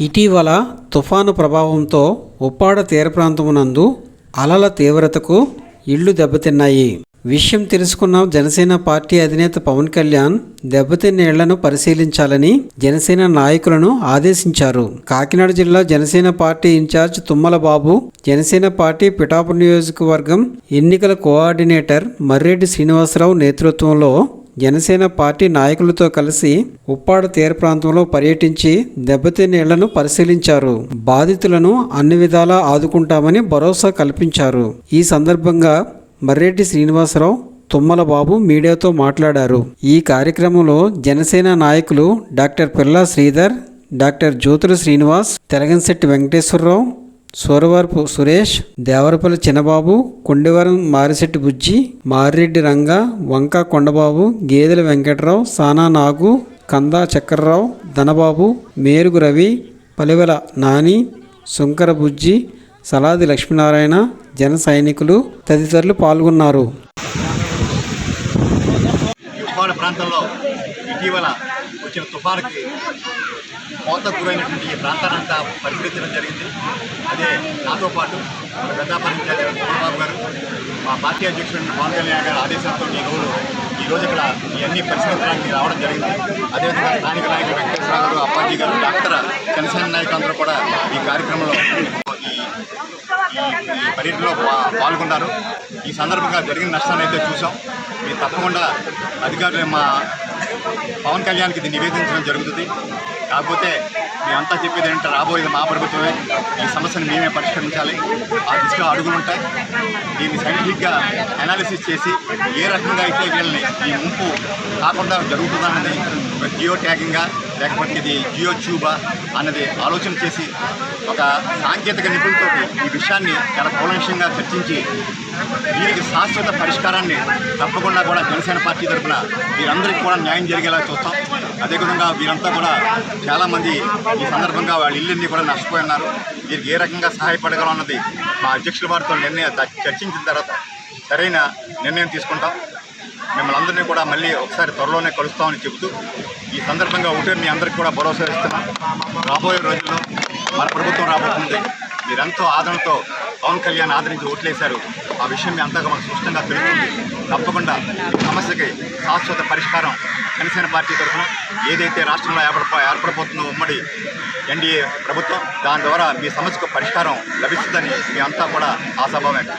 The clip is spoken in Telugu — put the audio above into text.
ఇటీవల తుఫాను ప్రభావంతో ఉప్పాడ తీర ప్రాంతమునందు అలల తీవ్రతకు ఇళ్ళు దెబ్బతిన్నాయి. విషయం తెలుసుకున్న జనసేన పార్టీ అధినేత పవన్ కళ్యాణ్ దెబ్బతిన్న ఇళ్ళను పరిశీలించాలని జనసేన నాయకులను ఆదేశించారు. కాకినాడ జిల్లా Janasena party incharge Tummala Babu Janasena party Pithapuram నియోజకవర్గం ఎన్నికల కోఆర్డినేటర్ మర్రెడ్డి శ్రీనివాసరావు నేతృత్వంలో జనసేన పార్టీ నాయకులతో కలిసి ఉప్పాడ తీర ప్రాంతంలో పర్యటించి దెబ్బతిన్న ఇళ్ళను పరిశీలించారు. బాధితులను అన్ని విధాలా ఆదుకుంటామని భరోసా కల్పించారు. ఈ సందర్భంగా మర్రెడ్డి శ్రీనివాసరావు తుమ్మల బాబు మీడియాతో మాట్లాడారు. ఈ కార్యక్రమంలో జనసేన నాయకులు డాక్టర్ పిల్లా శ్రీధర్ డాక్టర్ జ్యోతుల శ్రీనివాస్ తెలగంశెట్టి వెంకటేశ్వరరావు సూరవరపు సురేష్ దేవరపల్లి చిన్నబాబు కొండవరం మారిశెట్టి బుజ్జి మారిరెడ్డి రంగ వంక కొండబాబు గేదెల వెంకట్రావు సానా నాగు కందా చక్రరావు ధనబాబు మేరుగు రవి పలివెల నాని శంకర బుజ్జి సలాది లక్ష్మీనారాయణ జన సైనికులు తదితరులు పాల్గొన్నారు. ప్రాంతంలో ఇటీవల వచ్చిన తుఫానుకి కోత గురైనటువంటి ఈ ప్రాంతానంతా పరిశీలించడం జరిగింది. నాతో పాటు మన చంద్రబాబు గారు మా పార్టీ అధ్యక్షుడు పవన్ కళ్యాణ్ గారి ఆదేశంతో ఈ రోజు ఈ రోజు ఇక్కడ ఇవన్నీ పరిశీలించడానికి రావడం జరిగింది. అదేవిధంగా స్థానిక నాయకులు వెంకటేశ్వర గారు అప్పాజీ గారు డాక్టర్ జనసేన నాయకులందరూ కూడా ఈ కార్యక్రమంలో ఈ పర్యటనలో పాల్గొన్నారు. ఈ సందర్భంగా జరిగిన నష్టాన్ని అయితే చూసాం మేము తప్పకుండా అధికారులు మా పవన్ కళ్యాణ్కి ఇది నివేదించడం జరుగుతుంది. కాకపోతే మేమంతా చెప్పేది ఏంటంటే రాబోయేది మా ప్రభుత్వమే. ఈ సమస్యను మేమే పరిష్కరించాలి. ఆ దిశగా అడుగులు ఉంటాయి. దీన్ని సైంటిఫిక్గా అనాలిసిస్ చేసి ఏ రకంగా అయితే వీళ్ళని ఈ ముంపు కాకుండా జరుగుతుందన్నది జియో ట్యాగింగా లేకపోతే ఇది జియో ట్యూబా అన్నది ఆలోచన చేసి ఒక సాంకేతిక నిపుణులతో ఈ విషయాన్ని చాలా కూలంకషంగా చర్చించి వీరికి శాశ్వత పరిష్కారాన్ని తప్పకుండా కూడా జనసేన పార్టీ తరఫున వీరందరికీ కూడా న్యాయం జరిగేలా చూస్తాం. అదేవిధంగా వీరంతా కూడా చాలామంది ఈ సందర్భంగా వాళ్ళ ఇల్లుని కూడా నష్టపోయి ఉన్నారు వీరికి ఏ రకంగా సహాయపడగలన్నది మా అధ్యక్షుల వారితో నిర్ణయం చర్చించిన తర్వాత సరైన నిర్ణయం తీసుకుంటాం. మిమ్మల్ని అందరినీ కూడా మళ్ళీ ఒకసారి త్వరలోనే కలుస్తామని చెబుతూ ఈ సందర్భంగా ఒకటే మీ అందరికీ కూడా భరోసా ఇస్తున్నాం. రాబోయే రోజుల్లో మన ప్రభుత్వం రాబోతుంది. మీరెంతో ఆదరణతో పవన్ కళ్యాణ్ ఆదరించి ఓట్లేశారు. ఆ విషయం మీ అంతగా మనకు స్పష్టంగా తెలుస్తుంది. తప్పకుండా సమస్యకి శాశ్వత పరిష్కారం జనసేన పార్టీ తరఫున ఏదైతే రాష్ట్రంలో ఏర్పడ ఏర్పడబోతుందో ఉమ్మడి ఎన్డీఏ ప్రభుత్వం దాని ద్వారా మీ సమస్యకు పరిష్కారం లభిస్తుందని మీ అంతా కూడా ఆశాభావం వ్యక్తం